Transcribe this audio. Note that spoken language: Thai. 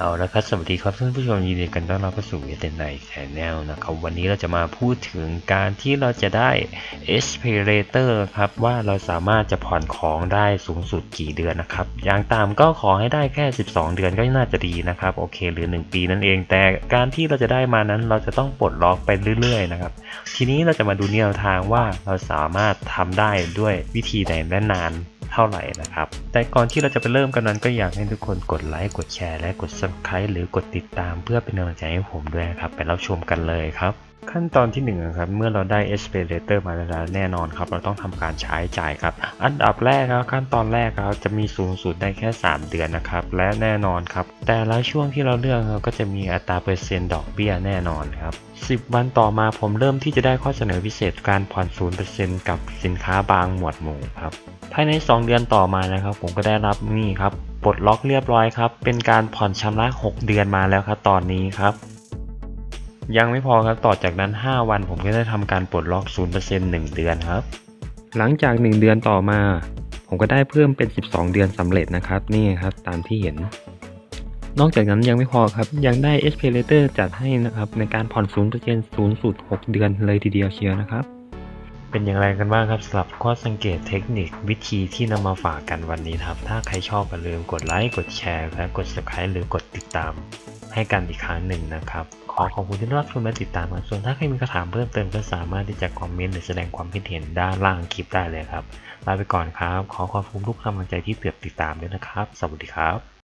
เอาละครับสวัสดีครับท่านผู้ชมยินดีกันต้อนรับเข้าสู่เดนไนแชนแนลนะครับวันนี้เราจะมาพูดถึงการที่เราจะได้ Esperator ครับว่าเราสามารถจะผ่อนของได้สูงสุดกี่เดือนนะครับอย่างต่ำก็ขอให้ได้แค่ 12 เดือนก็น่าจะดีนะครับโอเคหรือ 1 ปีนั่นเอง แต่การที่เราจะได้มานั้นเราจะต้องปลดล็อกไปเรื่อยๆนะครับทีนี้เราจะมาดูแนวทางว่าเราสามารถทำได้ด้วยวิธีไหนและนาน เท่าไหร่นะครับ แต่ก่อนที่เราจะไปเริ่มกันนั้นก็อยากให้ทุกคนกดไลค์กดแชร์และกด subscribe หรือกดติดตามเพื่อเป็นกำลังใจให้ผมด้วยครับ ไปรับชมกันเลยครับ ขั้นตอนที่1นงครับ เมื่อเราได้ Esperator มาแล้วแน่นอนครับ เราต้องทำการใช้จ่ายครับ อันดับแรกครับขั้นตอนแรกครับจะมีสูงสุดได้แค่ 3 เดือนนะครับ และแน่นอนครับ แต่ละช่วงที่เราเลือกครับก็จะมีอัตราเปอร์เซ็นต์ดอกเบี้ยแน่นอนครับ10 วันต่อมาผมเริ่มที่จะได้ข้อเสนอพิเศษการผ่อน0%กับสินค้าบางหมวดหมู่ครับ ภายใน 2 เดือนต่อมานะครับ ผมก็ได้รับนี่ครับปลดล็อกเรียบร้อยครับ เป็นการผ่อนชำระ 6 เดือนมาแล้วครับตอนนี้ครับ ยังไม่พอครับต่อจากนั้น 5 วันผมก็ได้ทำการปลดล็อก 0% 1 เดือนครับ หลังจาก 1 เดือนต่อมา ผมก็ได้เพิ่มเป็น 12 เดือนสำเร็จนะครับ นี่ครับ ตามที่เห็น นอกจากนั้นยังไม่พอครับ ยังได้ e s p e r a t o r จัดให้นะครับ ในการผ่อน 0%สูงสุด 6 เดือนเลยทีเดียวเชียวนะครับ เป็นอย่างไรกันบ้างครับสำหรับข้อสังเกตเทคนิควิธีที่นำมาฝากกันวันนี้ครับ ถ้าใครชอบอย่าลืมกดไลค์กดแชร์และกด subscribe หรือกดติดตาม ให้กันอีกครั้งหนึ่งนะครับ ขอขอบคุณที่รับชมและติดตามกันส่วนถ้าใครมีคำถามเพิ่มเติมก็สามารถที่จะคอมเมนต์หรือแสดงความคิดเห็นด้านล่างคลิปได้เลยครับลาไปก่อนครับ ขอขอบคุณทุกกำลังใจที่เตือนติดตามด้วยนะครับ สวัสดีครับ